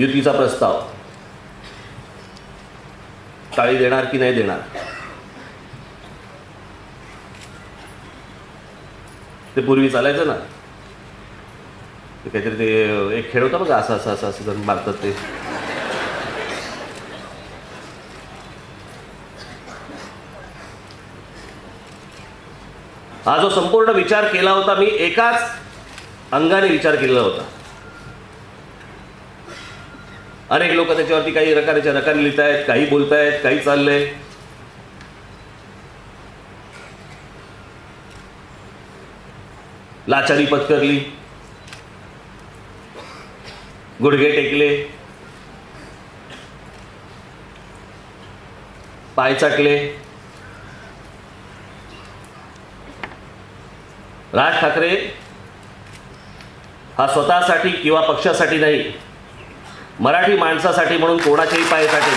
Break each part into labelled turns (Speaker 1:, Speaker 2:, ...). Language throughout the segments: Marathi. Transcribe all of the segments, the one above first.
Speaker 1: युतीचा प्रस्ताव. टाळी देणार की नाही देणार? ते पूर्वी चालायचं ना? ते काहीतरी ते एक खेळ होता बघा असं असं असं असं जण मारतात ते. हा जो संपूर्ण विचार केला होता मी एकाच अंगाने विचार केलेला होता. अनेक लोक त्याच्यावरती काही रकाराच्या रकाने लिहित आहेत काही बोलतायत काही चाललंय. लाचारी पत्करली. गुडघे टेकले. पाय चाटले राज ठाकरे हा स्वतःसाठी किंवा पक्षासाठी नाही. मराठी माणसासाठी म्हणून कोणाच्याही पायासाठी.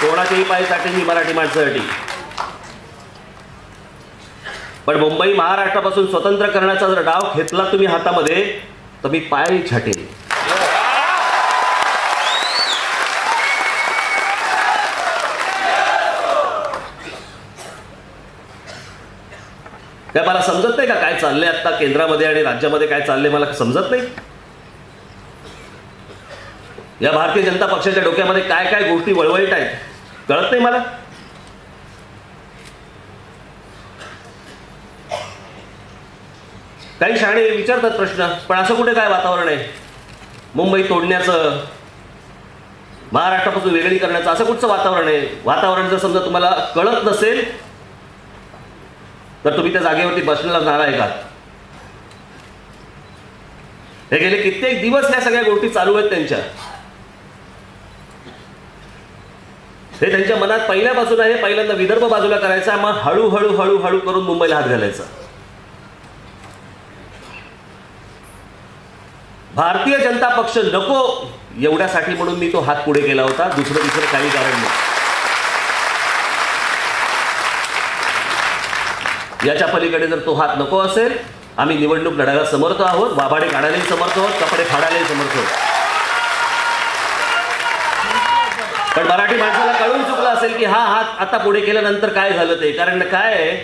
Speaker 1: कोणाच्याही पायासाठी ही मराठी माणसासाठी. पण मुंबई महाराष्ट्रापासून स्वतंत्र करण्याचा जर डाव घेतला तुम्ही हातामध्ये तर मी पाय छाटेल काय मला समजत नाही का काय चाललंय आता केंद्रामध्ये आणि राज्यामध्ये काय चाललंय मला समजत नाही. या भारतीय जनता पक्षाच्या डोक्यामध्ये काय काय गोष्टी वळवळीत आहेत कळत नाही मला. काही शाळे विचारतात प्रश्न पण असं कुठे काय वातावरण आहे? मुंबई तोडण्याचं महाराष्ट्रापासून वेगळी करण्याचं असं कुठचं वातावरण आहे? वातावरण जर समजा तुम्हाला कळत नसेल तर तुम्ही त्या जागेवरती बसलेला जाणार आहे का? हे गेले कित्येक दिवस या सगळ्या गोष्टी चालू आहेत त्यांच्या. हे त्यांच्या मनात पहिल्यापासून आहे पहिल्यांदा विदर्भ बाजूला करायचा मग हळूहळू हळूहळू करून मुंबईला हात घालायचा. भारतीय जनता पक्ष नको एवढ्यासाठी म्हणून मी तो हात पुढे केला होता दुसरं दुसरं काही कारण नाही. याच्या पलीकडे जर तो हात नको असेल आम्ही निवडणूक लढायला समर्थ आहोत बाबाडे काढायलाही समर्थ आहोत कपडे फाडायलाही समर्थ आहोत. पण मराठी माणसाला कळून चुकलं असेल की हा हात आता पुढे केल्यानंतर काय झालं ते. कारण काय?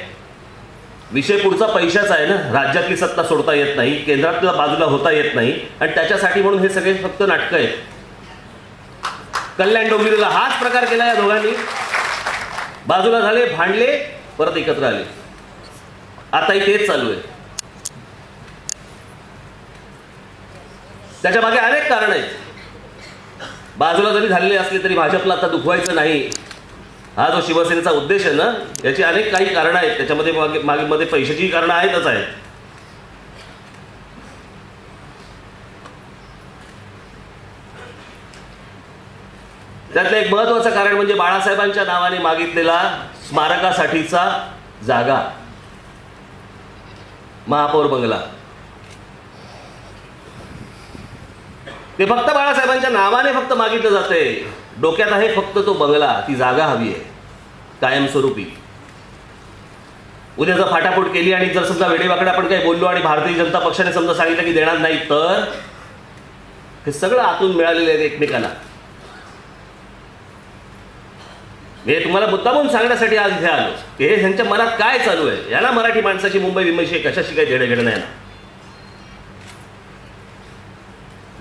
Speaker 1: विषय पुढचा पैशाचा आहे ना. राज्यातली सत्ता सोडता येत नाही केंद्रातल्या बाजूला होता येत नाही आणि त्याच्यासाठी म्हणून हे सगळे फक्त नाटकं आहेत. कल्याण डोंबिवलीला हाच प्रकार केला या दोघांनी. बाजूला झाले भांडले परत एकत्र आले. आताही तेच चालू आहे. त्याच्यामागे अनेक कारण आहेत. बाजूला जरी झालेले असले तरी भाजपला आता दुखवायचं नाही. हा जो शिवसेनेचा उद्देश आहे ना याची अनेक काही कारणं आहेत. त्याच्यामध्ये मागे मागे मध्ये पैशाची कारणं आहेतच आहेत. त्यातलं एक महत्वाचं कारण म्हणजे बाळासाहेबांच्या नावाने मागितलेला स्मारकासाठीचा जागा. महापौर बंगला. ते फक्त बाळासाहेबांच्या नावाने फक्त मागितलं जाते. डोक्यात आहे फक्त तो बंगला. ती जागा हवी आहे. कायमस्वरूपी. उद्या जर फाटाफूट केली आणि जर समजा वेडेवाकडे आपण काही बोललो आणि भारतीय जनता पक्षाने समजा सांगितलं की देणार नाही तर हे सगळं आतून मिळालेलं आहे एकमेकांना मी हे तुम्हाला मुद्दामून सांगण्यासाठी आज इथे आलो. की हे ह्यांच्या मनात काय चालू आहे? याला मराठी माणसाची मुंबई विमर्शी कशाशी काही देणं घेणं नाही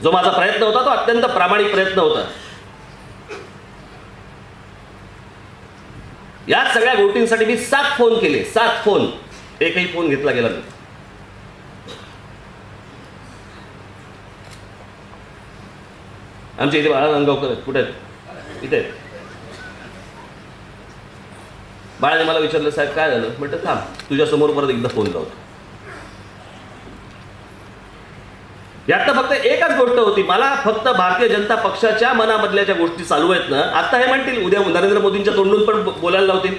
Speaker 1: जो माझा प्रयत्न होता तो अत्यंत प्रामाणिक प्रयत्न होता. या सगळ्या गोष्टींसाठी मी सात फोन केले. सात फोन. एकही फोन घेतला गेला नाही. आमच्या इथे बाळा गंगावकर आहेत. कुठे इथे आहेत. बाळाने मला विचारलं साहेब काय झालं? म्हटलं थांब तुझ्या समोर परत एकदा फोन लावतो. यात तर फक्त एकच गोष्ट होती. मला फक्त भारतीय जनता पक्षाच्या मनामधल्या ज्या गोष्टी चालू आहेत ना आता हे म्हणतील उद्या नरेंद्र मोदींच्या तोंडून पण बोलायला लावतील.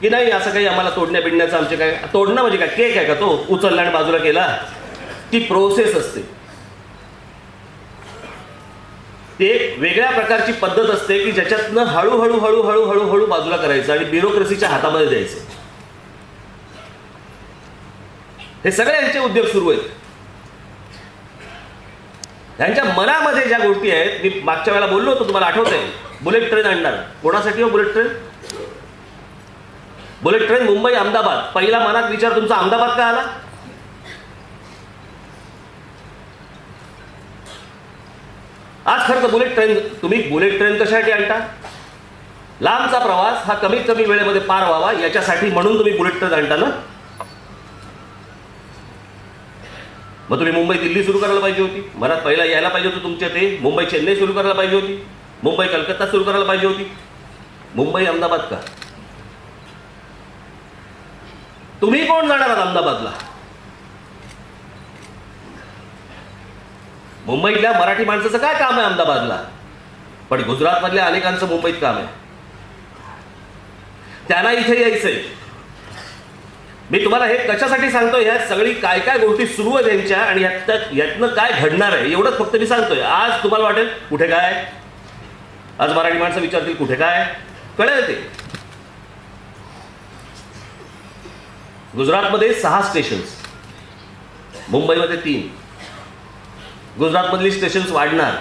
Speaker 1: की नाही असं काही आम्हाला तोडण्या बिडण्याचं आमचे काय तोडणं म्हणजे काय केक आहे का तो? उचलला आणि बाजूला केला? ती प्रोसेस असते. ती एक वेगळ्या प्रकारची पद्धत असते की ज्याच्यातनं हळूहळू हळूहळू हळूहळू बाजूला करायचं आणि ब्युरोक्रेसीच्या हातामध्ये द्यायचं. हे सगळे यांचे उद्योग सुरू आहेत. त्यांच्या मनामध्ये ज्या गोष्टी आहेत मी मागच्या वेळेला बोललो होतो तुम्हाला आठवत आहे बुलेट ट्रेन आणणार. कोणासाठी हो bullet train? Bullet train Mumbai Ahmedabad पहिला मनात विचार तुमचा अहमदाबाद का आला? आज खरं तर बुलेट ट्रेन तुम्ही बुलेट ट्रेन कशासाठी आणता? लांबचा प्रवास हा कमीत कमी वेळेमध्ये पार व्हावा याच्यासाठी म्हणून तुम्ही बुलेट ट्रेन आणता ना? मग तुम्ही मुंबई दिल्ली सुरू करायला पाहिजे होती. मनात पहिला यायला पाहिजे होतं तुमच्या ते. मुंबई चेन्नई सुरू करायला पाहिजे होती. मुंबई कलकत्ता सुरू करायला पाहिजे होती. मुंबई अहमदाबाद का? तुम्ही कोण जाणार आहात अहमदाबादला? मुंबईतल्या मराठी माणसाचं काय काम आहे अहमदाबादला? पण गुजरातमधल्या अनेकांचं मुंबईत काम आहे. त्यांना इथे यायचंय. मी तुम्हाला हे कशासाठी सांगतोय? ह्या सगळी काय काय गोष्टी सुरू आहेत त्यांच्या आणि यात यातनं काय घडणार आहे एवढंच फक्त मी सांगतोय. आज तुम्हाला वाटेल कुठे काय? आज मराठी माणसं विचारतील कुठे काय? कळेल ते. गुजरातमध्ये सहा स्टेशन्स मुंबईमध्ये तीन. गुजरातमधली स्टेशन्स वाढणार.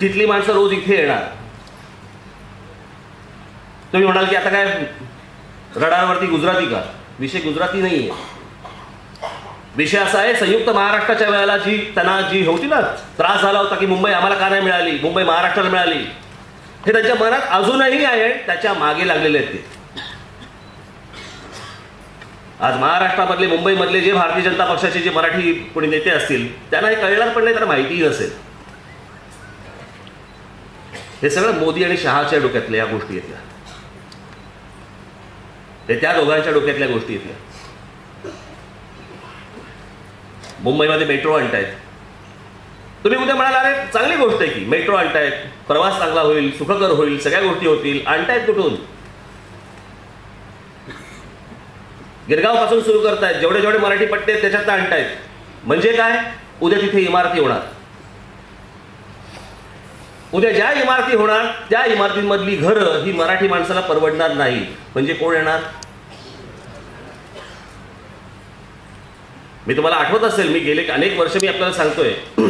Speaker 1: तिथली माणसं रोज इथे येणार. तुम्ही म्हणाल की आता काय रडारवरती गुजराती का? विषय गुजराती नाही आहे विषय असा आहे संयुक्त महाराष्ट्राच्या वेळेला जी त्यांना जी होती ना त्रास झाला होता की मुंबई आम्हाला का नाही मिळाली? मुंबई महाराष्ट्राला मिळाली. हे त्यांच्या मनात अजूनही आहे त्याच्यामागे लागलेले आहेत ते. आज महाराष्ट्रामधले मुंबईमधले जे भारतीय जनता पक्षाचे जे मराठी कोणी नेते असतील त्यांना हे कळणार पण नाही त्यांना माहितीही नसेल हे सगळं मोदी आणि शहाच्या डोक्यातल्या या गोष्टी येतल्या ते त्या दोघांच्या डोक्यातल्या गोष्टी येतल्या मुंबईमध्ये मेट्रो आणतायत. तुम्ही उद्या म्हणाल अरे चांगली गोष्ट आहे की मेट्रो आणतायत. प्रवास चांगला होईल सुखकर होईल सगळ्या गोष्टी होतील. आणतायत कुठून? गिरगावपासून सुरू करतायत. जेवढे जेवढे मराठी पट्टे आहेत त्याच्यात आणतायत. म्हणजे काय? उद्या तिथे इमारती होणार. उद्या ज्या इमारती होणार त्या इमारतीमधली घरं ही मराठी माणसाला परवडणार नाही. म्हणजे कोण येणार? मी तुम्हाला आठवत असेल मी गेले अनेक वर्ष मी आपल्याला सांगतोय.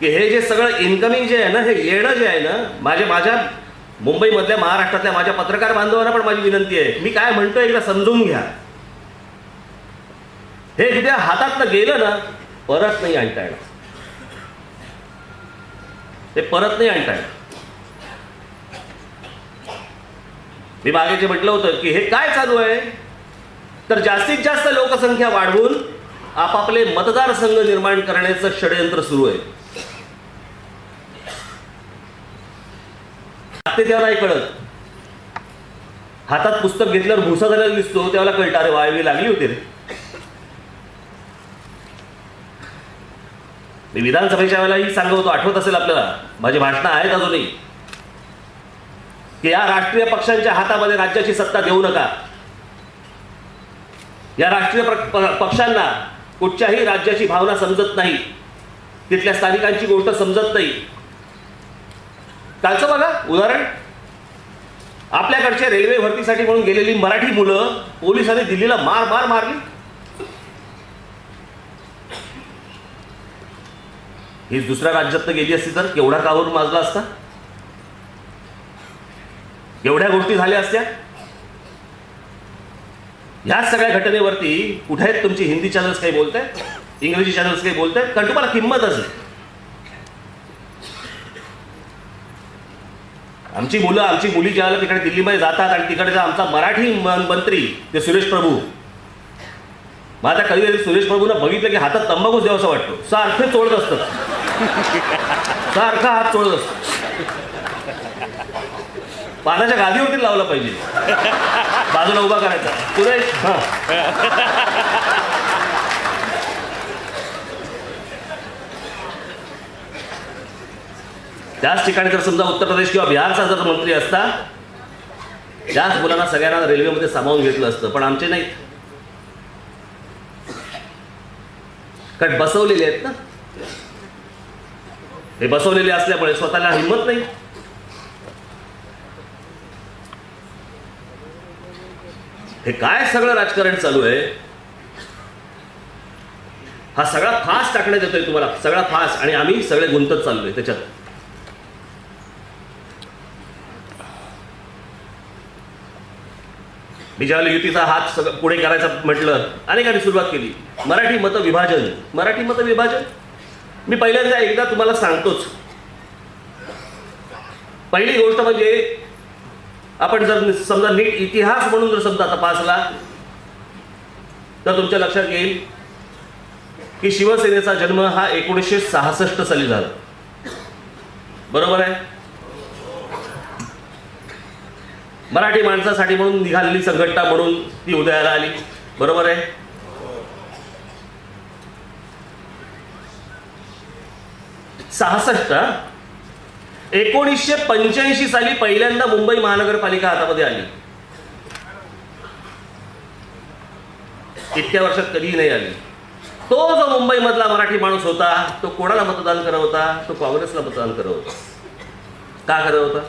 Speaker 1: की हे जे सगळं इन्कमिंग जे आहे ना हे येणं जे आहे ना माझ्या माझ्या मुंबईमधल्या महाराष्ट्रातल्या माझ्या पत्रकार बांधवांना पण माझी विनंती आहे. मी काय म्हणतोय एकदा समजून घ्या. हे उद्या हातातनं गेलं ना परत नाही आणता येणार. ते परत नाही आणता येणार. मी मागे जे म्हटलं होतं की हे काय चालू आहे? तर जास्तीत जास्त लोकसंख्या वाढवून आपापले मतदारसंघ निर्माण करण्याचं षडयंत्र सुरू आहे. ते तेव्हा नाही कळत. हातात पुस्तक घेतल्यावर भुसा झालेला दिसतो त्याला कळतं अरे वाळवी लागली होती रे. मी विधानसभेच्या वेळेलाही सांगत होतो आठवत असेल आपल्याला. माझी भाषणं आहेत अजूनही. की या राष्ट्रीय पक्षांच्या हातामध्ये राज्याची सत्ता देऊ नका. या राष्ट्रीय पक्षांना कुठच्याही राज्याची भावना समजत नाही. तिथल्या स्थानिकांची गोष्ट समजत नाही. कालचं बघा उदाहरण. आपल्याकडच्या रेल्वे भरतीसाठी म्हणून गेलेली मराठी मुलं पोलिसांनी दिल्लीला मार मार मारली. ही दुसऱ्या राज्यात गेली असती तर केवढा कावर माजला असता? एवढ्या गोष्टी झाल्या असत्या? ह्या सगळ्या घटनेवरती कुठे आहेत तुमची हिंदी चॅनल्स काही बोलत आहेत इंग्रजी चॅनल्स काही बोलत आहेत कारण तुम्हाला किंमत असेल आमची मुलं आमची मुली ज्यावेळेला तिकडे दिल्लीमध्ये जातात आणि तिकडे आमचा मराठी म- मंत्री ते सुरेश प्रभू. मग आता कधी कधी सुरेश प्रभूनं बघितलं की हातात तंबाखूच द्यावं असं वाटतो. सारखे चोळत असतं. सारखा हात चोळत असतो. पानाच्या गादीवरती लावला पाहिजे. बाजूला उभा करायचा. सुरेश हा. त्याच ठिकाणी जर समजा उत्तर प्रदेश किंवा बिहारचा जर मंत्री असता त्याच मुलांना सगळ्यांना रेल्वेमध्ये सामावून घेतलं असतं पण आमचे नाहीत. कारण बसवलेले आहेत ना. हे बसवलेले असल्यामुळे स्वतःला हिंमत नाही. हे काय सगळं राजकारण चालू आहे? हा सगळा फास्ट टाकण्यात येतोय तुम्हाला सगळा फास्ट आणि आम्ही सगळे गुंतत चाललोय त्याच्यात. मी ज्यावेळेला युतीचा हात सगळं पुढे करायचा म्हटलं अनेकांनी सुरुवात केली. मराठी मतविभाजन मराठी मतविभाजन मी पहिल्यांदा एकदा तुम्हाला सांगतोच. पहिली गोष्ट म्हणजे आपण जर समजा नीट इतिहास म्हणून जर समजा तपासला तर तुमच्या लक्षात येईल की शिवसेनेचा जन्म हा एकोणीसशे सहासष्ट साली झाला. बरोबर आहे? मराठी माणसासाठी म्हणून निघालेली संघटना म्हणून ती उदयाला आली. बरोबर आहे? सहासष्ट एकोणीसशे पंच्याऐंशी साली पहिल्यांदा मुंबई महानगरपालिका हातामध्ये आली. इतक्या वर्षात कधीही नाही आली. तो जो मुंबईमधला मराठी माणूस होता तो कोणाला मतदान करत होता? तो काँग्रेसला मतदान करत होता. का करत होता?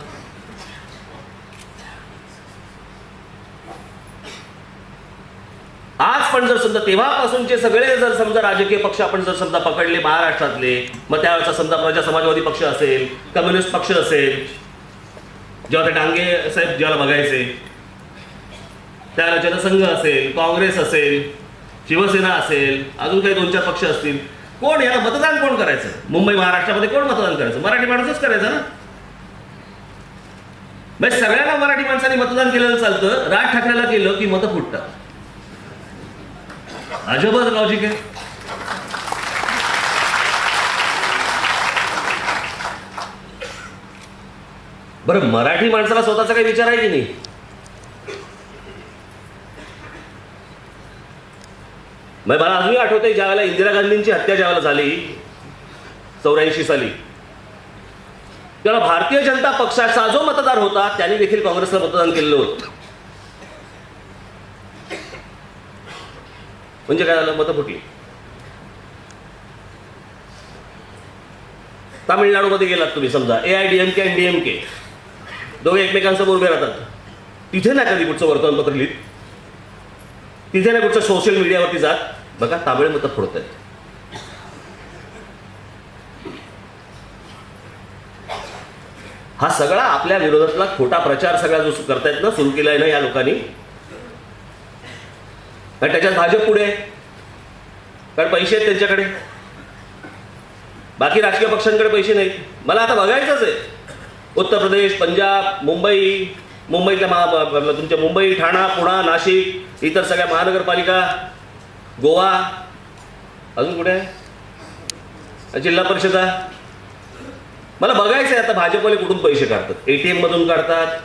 Speaker 1: आपण जर समजा तेव्हापासूनचे सगळे जर समजा राजकीय पक्ष आपण जर समजा पकडले महाराष्ट्रातले मग त्यावेळेचा समजा प्रजा समाजवादी पक्ष असेल कम्युनिस्ट पक्ष असेल जेव्हा ते डांगे साहेब जेव्हा बघायचे त्याला जनसंघ असेल काँग्रेस असेल शिवसेना असेल अजून काही दोन चार पक्ष असतील कोण याला मतदान कोण करायचं? मुंबई महाराष्ट्रामध्ये कोण मतदान करायचं? मराठी माणूसच करायचं ना? म्हणजे सगळ्यांना मराठी माणसांनी मतदान केलेलं चालतं राज ठाकरेला केलं की मतं फुटतात. अजबच लॉजिक आहे. बरं मराठी माणसाला स्वतःचा काही विचार आहे की नाही? मग मला अजूनही आठवतंय ज्या वेळेला इंदिरा गांधींची हत्या ज्यावेळेला झाली चौऱ्याऐंशी साली त्याला भारतीय जनता पक्षाचा जो मतदार होता त्यांनी देखील काँग्रेसला मतदान केलेलं होतं. म्हणजे काय झालं? मतं फुटली. तामिळनाडूमध्ये गेलात तुम्ही समजा. A I D M K आणि डी एम के दोघे एकमेकांसमोर उभे राहतात. तिथे ना कधी कुठचं वर्तमानपत्र लिहित? तिथे ना कुठचं सोशल मीडियावरती जात? बघा तामिळ मतं फोडत आहेत हा सगळा आपल्या विरोधातला खोटा प्रचार सगळा जो करतायत ना सुरू केलाय ना या लोकांनी कारण त्याच्यात भाजप पुढे आहे. कारण पैसे आहेत त्यांच्याकडे. बाकी राजकीय पक्षांकडे पैसे नाहीत मला आता बघायचंच आहे. उत्तर प्रदेश पंजाब मुंबई मुंबईतल्या महा तुमच्या मुंबई ठाणा पुणा नाशिक इतर सगळ्या महानगरपालिका गोवा. अजून कुठे आहे? जिल्हा परिषदा मला बघायचं आहे आता भाजपवाले कुठून पैसे काढतात. ए टी एममधून काढतात.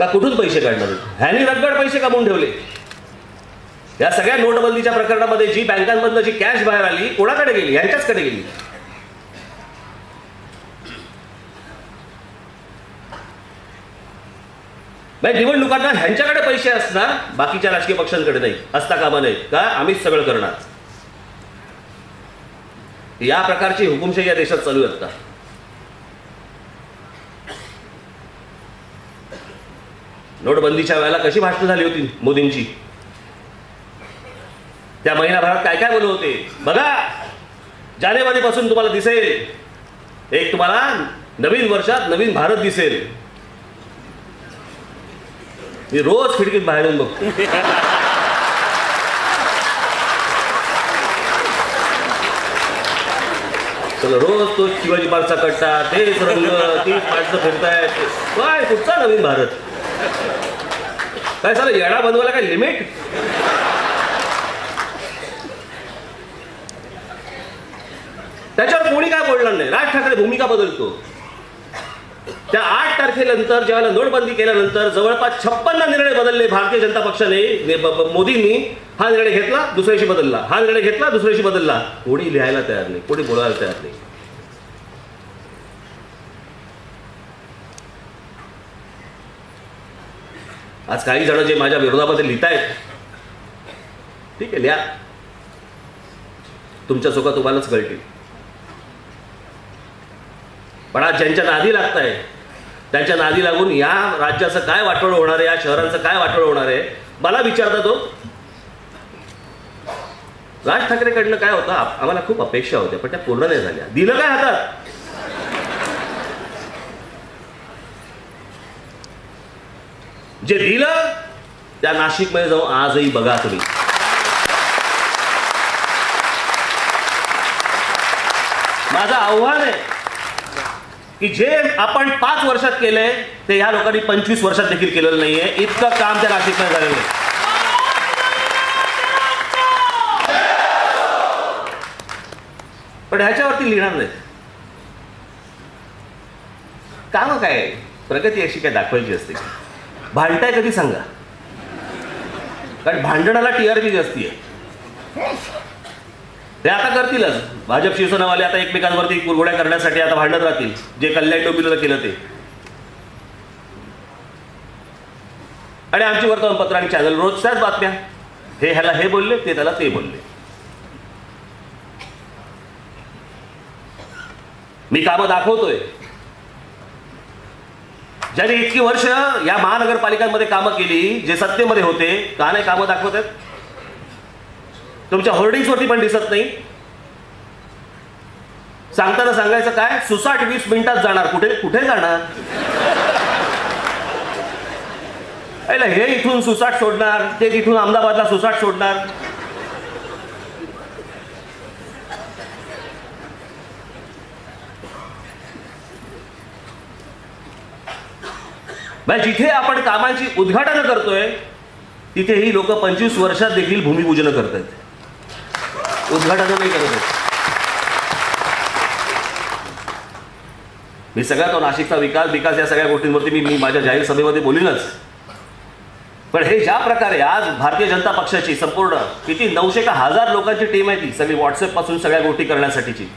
Speaker 1: का कुठून पैसे काढणार? ह्यानी ह्यांनी रगड पैसे कमवून ठेवले. या सगळ्या नोटबंदीच्या प्रकरणामध्ये जी बँकांमधनं जी कॅश बाहेर आली कोणाकडे गेली? यांच्याचकडे गेली. म्हणजे निवडणुकांना ह्यांच्याकडे पैसे असणार बाकीच्या राजकीय पक्षांकडे नाही. असता कामा नाही का? आम्हीच सगळं करणार. या प्रकारची हुकुमशाही या देशात चालू आहेत आता नोटबंदीच्या वेळेला कशी भाषणं झाली होती मोदींची? त्या महिनाभरात काय काय बोलत होते? बघा जानेवारीपासून तुम्हाला दिसेल. एक तुम्हाला नवीन वर्षात नवीन भारत दिसेल. मी रोज खिडकीत बाहेर येऊन बघतो. चला रोज तो शिवाजी पार्कचा कट्टा तेच रंग तीच माणसं फिरतायत. काय कुठचा नवीन भारत. काय झालं येडा बनवायला काय लिमिट त्याच्यावर कोणी काय बोलणार नाही. राज ठाकरे भूमिका बदलतो. त्या आठ तारखेनंतर ज्यावेळेला नोटबंदी केल्यानंतर जवळपास छप्पन्न निर्णय बदलले भारतीय जनता पक्षाने. मोदींनी हा निर्णय घेतला दुसऱ्याशी बदलला. हा निर्णय घेतला दुसऱ्याशी बदलला. कोणी लिहायला तयार नाही. कोणी बोलायला तयार नाही. आज काही जण जे माझ्या विरोधामध्ये लिहितायत ठीक आहे लिहा. तुमच्या चुका तुम्हालाच कळतील. पण आज ज्यांच्या नादी लागताय त्यांच्या नादी लागून या राज्याचं काय वाटोळ होणार आहे या शहरांचं काय वाटोळ होणार आहे मला विचारता तो. राज ठाकरेकडनं काय होतं आम्हाला खूप अपेक्षा होत्या पण त्या पूर्ण नाही झाल्या. दिलं काय हातात? जे दिलं त्या नाशिकमध्ये जाऊन आजही बघा तुम्ही. माझं आव्हान आहे की जे आपण पाच वर्षात केले ते ह्या लोकांनी पंचवीस वर्षात देखील केलेलं नाहीये. इतकं काम त्या नाशिकमध्ये झालेलं आहे. पण ह्याच्यावरती लिहिणार नाही काम काय? प्रगती अशी काय दाखवायची असते का? भांडताय कधी सांगा? कारण भांडणाला टीआरपी जास्ती आहे. ते आता करतीलच. भाजप शिवसेनावाले आता एकमेकांवरती कुरघोड्या करण्यासाठी आता भांडत राहतील. जे कल्याण टोपीला केलं ते. आणि आमची वर्तमानपत्र आणि चॅनल रोज त्याच बातम्या. हे ह्याला हे बोलले ते त्याला ते बोलले. मी कामं दाखवतोय. ज्याने इतकी वर्ष या महानगरपालिकांमध्ये कामं केली जे सत्तेमध्ये होते का नाही कामं दाखवत आहेत? तुमच्या होर्डिंग्सवरती पण दिसत नाही. सांगताना सांगायचं काय? सुसाट वीस मिनिटात जाणार. कुठे? कुठे जाणार? हे इथून सुसाट सोडणार ते तिथून अहमदाबादला सुसाट सोडणार. म्हणजे जिथे आपण कामांची उद्घाटनं करतोय तिथे ही लोक पंचवीस वर्षात देखील भूमिपूजन करत आहेत उद्घाटनं नाही करत आहेत. मी सगळ्या तो नाशिकचा विकास विकास या सगळ्या गोष्टींवरती मी मी माझ्या जाहीर सभेमध्ये बोलीनच. पण हे ज्या प्रकारे आज भारतीय जनता पक्षाची संपूर्ण किती नऊशे का हजार लोकांची टीम आहे ती सगळी व्हॉट्सअपपासून सगळ्या गोष्टी करण्यासाठीची.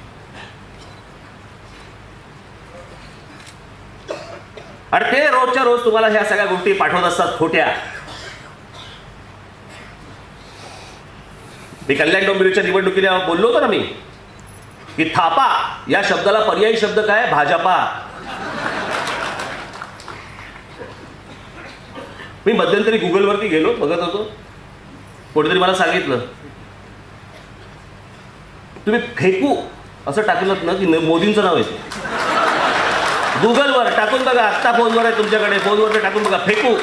Speaker 1: आणि ते रोजच्या रोज तुम्हाला ह्या सगळ्या गोष्टी पाठवत असतात खोट्या. मी कल्याण डोंबिवलीच्या निवडणुकीला बोललो होतो ना मी की थापा या शब्दाला पर्यायी शब्द काय? भाजपा. मी मध्यंतरी गुगलवरती गेलो बघत होतो. कोणीतरी मला सांगितलं तुम्ही फेकू असं टाकलं ना की मोदींचं नाव येतं गुगलवर टाकून बघा आत्ता फोनवर आहे तुमच्याकडे. फोनवर टाकून बघा फेकू.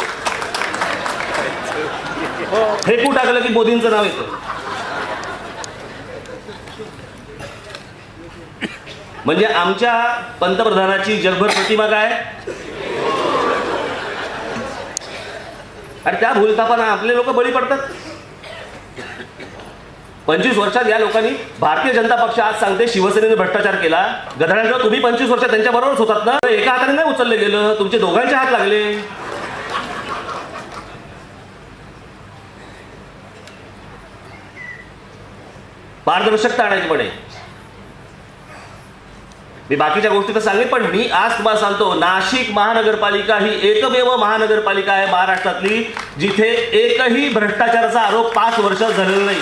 Speaker 1: फेकू टाकलं की मोदींचं नाव येतं. म्हणजे आमच्या पंतप्रधानाची जगभर प्रतिमा काय? आणि त्या भूलथापांना आपले लोक बळी पडतात. पंचवीस वर्षात या लोकांनी भारतीय जनता पक्ष आज सांगते शिवसेनेने भ्रष्टाचार केला. गधड्यांना तुम्ही पंचवीस वर्षात त्यांच्या बरोबरच होतात ना? एका हाताने नाही उचलले गेलं. तुमचे दोघांचे हात लागले. पारदर्शकता आणायची पडे मी बाकीच्या गोष्टी तर सांगेन पण मी आज तुम्हाला सांगतो नाशिक महानगरपालिका ही एकमेव महानगरपालिका आहे महाराष्ट्रातली जिथे एकही भ्रष्टाचाराचा आरोप पाच वर्षात झालेला नाही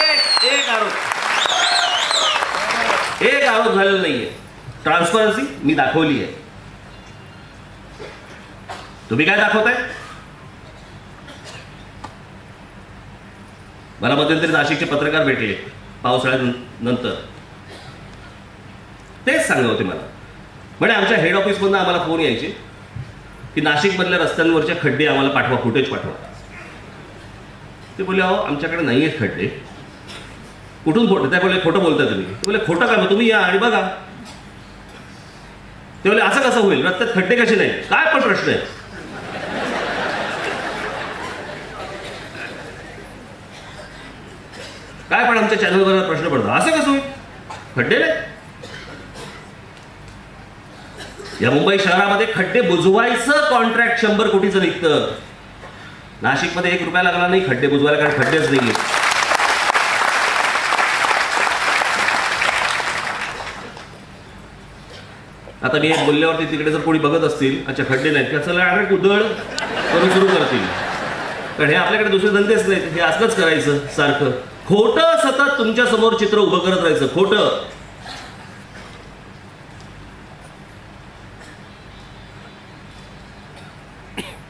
Speaker 1: एक एक आरोप आरोप झालेला नाहीये. ट्रान्सपरन्सी मी दाखवली आहे. तुम्ही काय दाखवताय? मला मध्यंतरी नाशिकचे पत्रकार भेटले पावसाळ्यानंतर तेच सांगत होते मला. म्हणजे आमच्या हेड ऑफिसमधनं आम्हाला फोन यायचे की नाशिकमधल्या रस्त्यांवरचे खड्डे आम्हाला पाठवा फुटेज पाठवा. ते बोलले अहो आमच्याकडे नाही आहेत खड्डे. कुठून फोटो त्या बोलले खोटं बोलता तुम्ही. ते बोलले खोटं काय मग? तुम्ही या आणि बघा. ते बोले असं कसं होईल? रस्त्यात खड्डे कसे नाही काय पण प्रश्न आहे. काय पण आमच्या चॅनलवर प्रश्न पडतो. असं कसं होईल? खड्डे नाही या मुंबई शहरामध्ये खड्डे बुजवायचं कॉन्ट्रॅक्ट शंभर कोटीचं निघतं. नाशिकमध्ये एक रुपया लागला नाही खड्डे बुजवायला कारण खड्डेच नाही आता मी बोलल्यावरती तिकडे जर कोणी बघत असतील अच्छा खड्डे नाहीत का चला अरे कुदळ करून सुरू करतील. कारण हे आपल्याकडे दुसरे धंदेच नाहीत हे असंच करायचं सारखं. खोट सतत तुमच्यासमोर चित्र उभं करत राहायचं खोट.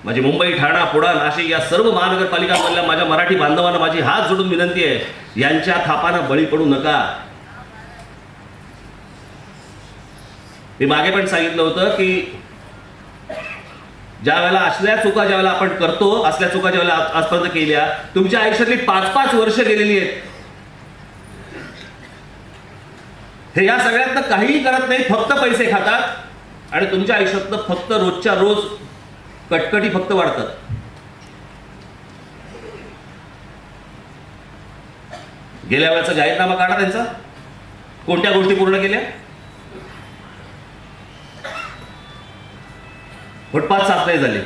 Speaker 1: माझी मुंबई ठाणा पुडा नाशिक या सर्व महानगरपालिकांमधल्या माझ्या मराठी बांधवांना माझी हात जोडून विनंती आहे यांच्या थापानं बळी पडू नका. मी मागे पण सांगितलं होतं की ज्या वेळेला असल्या चुका ज्या वेळेला आपण करतो असल्या चुका ज्या वेळेला आजपर्यंत केल्या तुमच्या आयुष्यातली पाच पाच वर्ष गेलेली आहेत. हे या सगळ्यातनं काहीही करत नाही फक्त पैसे खातात आणि तुमच्या आयुष्यातनं फक्त रोजच्या रोज कटकटी फक्त वाढतात. गेल्या वेळेचा जाहीरनामा काढा त्यांचा. कोणत्या गोष्टी पूर्ण केल्या? फुटपाथ साफ नाही झाले.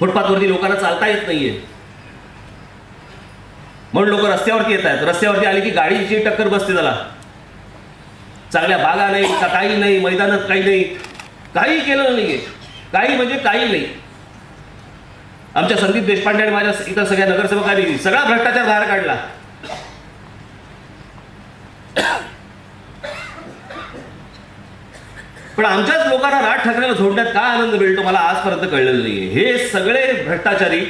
Speaker 1: फुटपाथवरती लोकांना चालता येत नाहीये. म्हणून लोक रस्त्यावरती येत आहेत. रस्त्यावरती आले की गाडीची टक्कर बसते त्याला चांगल्या बागा नाही का काही नाही मैदानात काही नाही. काही केलं नाहीये. काही म्हणजे काही नाही. आमच्या संदीप देशपांडे आणि माझ्या इतर सगळ्या नगरसेवकांनी सगळा भ्रष्टाचार बाहेर काढला. पण आमच्याच लोकांना राज ठाकरेला झोडण्यात काय आनंद मिळतो मला आजपर्यंत कळलेलं नाही हे सगळे भ्रष्टाचारी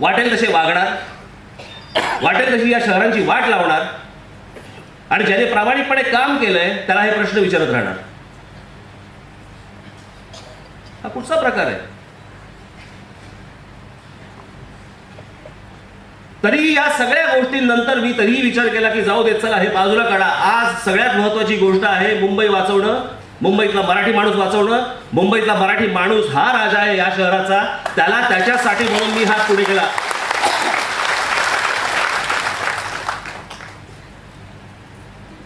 Speaker 1: वाटेल तसे वागणार वाटेल तशी या शहरांची वाट लावणार आणि ज्याने प्रामाणिकपणे काम केलंय त्याला हे प्रश्न विचारत राहणार. हा कुठचा प्रकार आहे. तरी या सगळ्या गोष्टींनंतर मी तरीही विचार केला की जाऊ देत चला हे बाजूला काढा. आज सगळ्यात महत्वाची गोष्ट आहे मुंबई वाचवणं. मुंबईतला मराठी माणूस वाचवणं मुंबईतला मराठी माणूस हा राजा आहे या शहराचा. त्याला त्याच्यासाठी म्हणून मी हात पुढे केला.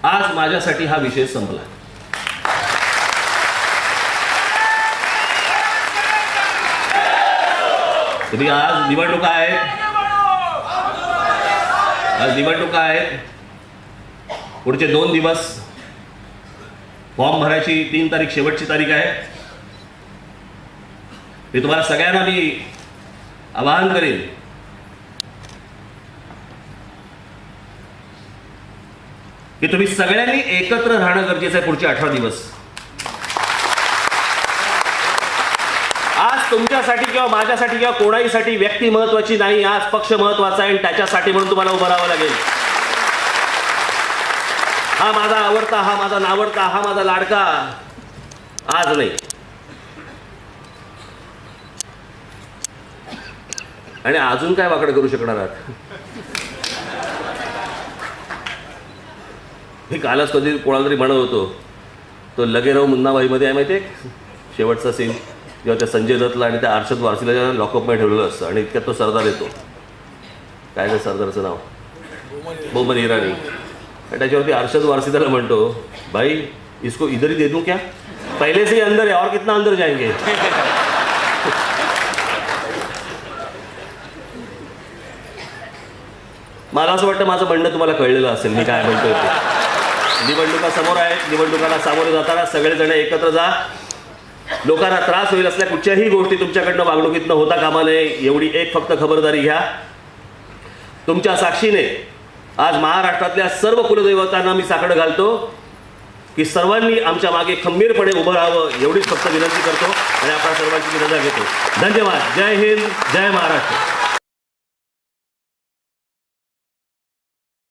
Speaker 1: आज माझ्यासाठी हा विषय संपला. तुम्ही आज निवडणुका आहेत. आज निवडणुका आहेत. पुढचे दोन दिवस फॉर्म भरायची तीन तारीख शेवटची तारीख आहे. मी तुम्हाला सगळ्यांना मी आवाहन करेन. की तुम्ही सगळ्यांनी एकत्र राहणं गरजेचं आहे पुढचे अठरा दिवस. आज तुमच्यासाठी किंवा माझ्यासाठी किंवा कोणाहीसाठी व्यक्ती महत्वाची नाही आज पक्ष महत्त्वाचा आहे आणि त्याच्यासाठी म्हणून तुम्हाला उभं राहावं लागेल. हा माझा आवडता हा माझा नावडता हा माझा लाडका. आज नाही. आणि अजून काय वाकडं करू शकणार आहात? मी कालच कधी कोणाला तरी म्हणत होतो तो लगेराव मुन्नाबाईमध्ये आहे माहिती आहे शेवटचा सीन जेव्हा त्या संजय दत्तला आणि त्या अर्षद वारसीला लॉकअपमध्ये ठेवलेलं असतं आणि इतक्यात तो सरदार येतो. काय त्या सरदारचं नाव? बोमन इराणी त्याच्यावरती अर्षद वारसी त्याला म्हणतो भाई इसको इधर ही दे दूं क्या? पहले से ही अंदर है और कितना अंदर जाएंगे? मला असं वाटतं माझं म्हणणं तुम्हाला कळलेलं असेल मी काय म्हणतोय ते. निवडणुका समोर आहेत निवडणुकाला सामोरे जाताना सगळेजण एकत्र जा. लोकांना त्रास होईल असल्या कुठच्याही गोष्टी तुमच्याकडनं वागणुकीतनं होता कामा नये एवढी एक फक्त खबरदारी घ्या. तुमच्या साक्षीने आज महाराष्ट्रातल्या सर्व कुलदैवतांना मी साकडं घालतो की सर्वांनी आमच्या मागे खंबीरपणे उभं राहावं एवढीच फक्त विनंती करतो आणि आपण सर्वांची मी रजा घेतो. धन्यवाद. जय हिंद जय महाराष्ट्र.